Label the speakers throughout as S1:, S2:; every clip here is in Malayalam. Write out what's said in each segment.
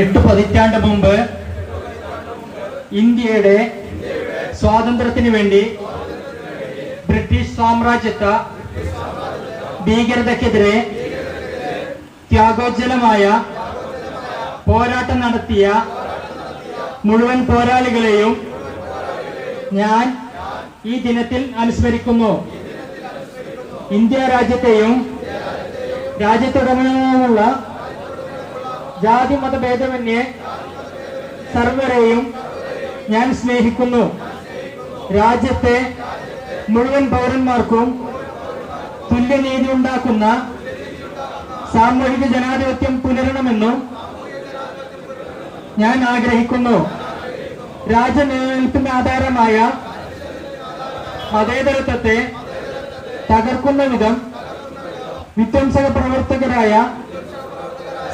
S1: എട്ട് പതിറ്റാണ്ട് മുമ്പ് ഇന്ത്യയുടെ സ്വാതന്ത്ര്യത്തിന് വേണ്ടി ബ്രിട്ടീഷ് സാമ്രാജ്യത്വ ഭീകരതക്കെതിരെ ത്യാഗോജ്ജലമായ പോരാട്ടം നടത്തിയ മുഴുവൻ പോരാളികളെയും ഞാൻ ഈ ദിനത്തിൽ അനുസ്മരിക്കുന്നു. ഇന്ത്യ രാജ്യത്തെയും രാജ്യത്തുടനീളമുള്ള ജാതി മതഭേദമന്യേ സർവരെയും ഞാൻ സ്നേഹിക്കുന്നു. രാജ്യത്തെ മുഴുവൻ പൗരന്മാർക്കും തുല്യനീതി ഉണ്ടാക്കുന്ന സാമൂഹിക ജനാധിപത്യം പുലരണമെന്നും ഞാൻ ആഗ്രഹിക്കുന്നു. രാജ്യ നിലനിൽപ്പിന് ആധാരമായ മതേതരത്വത്തെ തകർക്കുന്ന വിധം വിധ്വംസക പ്രവർത്തകരായ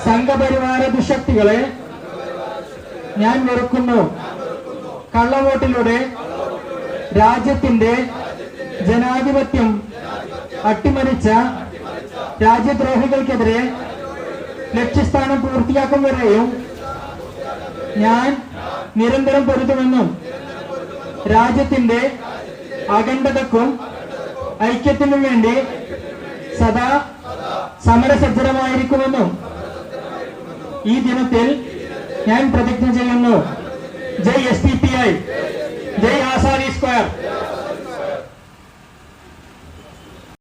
S1: സംഘപരിവാര ദുശക്തികളെ ഞാൻ വെറുക്കുന്നു. കള്ളവോട്ടിലൂടെ രാജ്യത്തിന്റെ ജനാധിപത്യം അട്ടിമറിച്ച രാജ്യദ്രോഹികൾക്കെതിരെ ലക്ഷ്യസ്ഥാനം പൂർത്തിയാക്കും വരെയും ഞാൻ നിരന്തരം പൊരുതുമെന്നും രാജ്യത്തിന്റെ അഖണ്ഡതക്കും ഐക്യത്തിനും വേണ്ടി സദാ സമരസജ്ജരമായിരിക്കുമെന്നും ഈ ദിനത്തിൽ ഞാൻ പ്രതിജ്ഞ ചെയ്യുന്നു. ജയ് എസ് ടി പി ഐ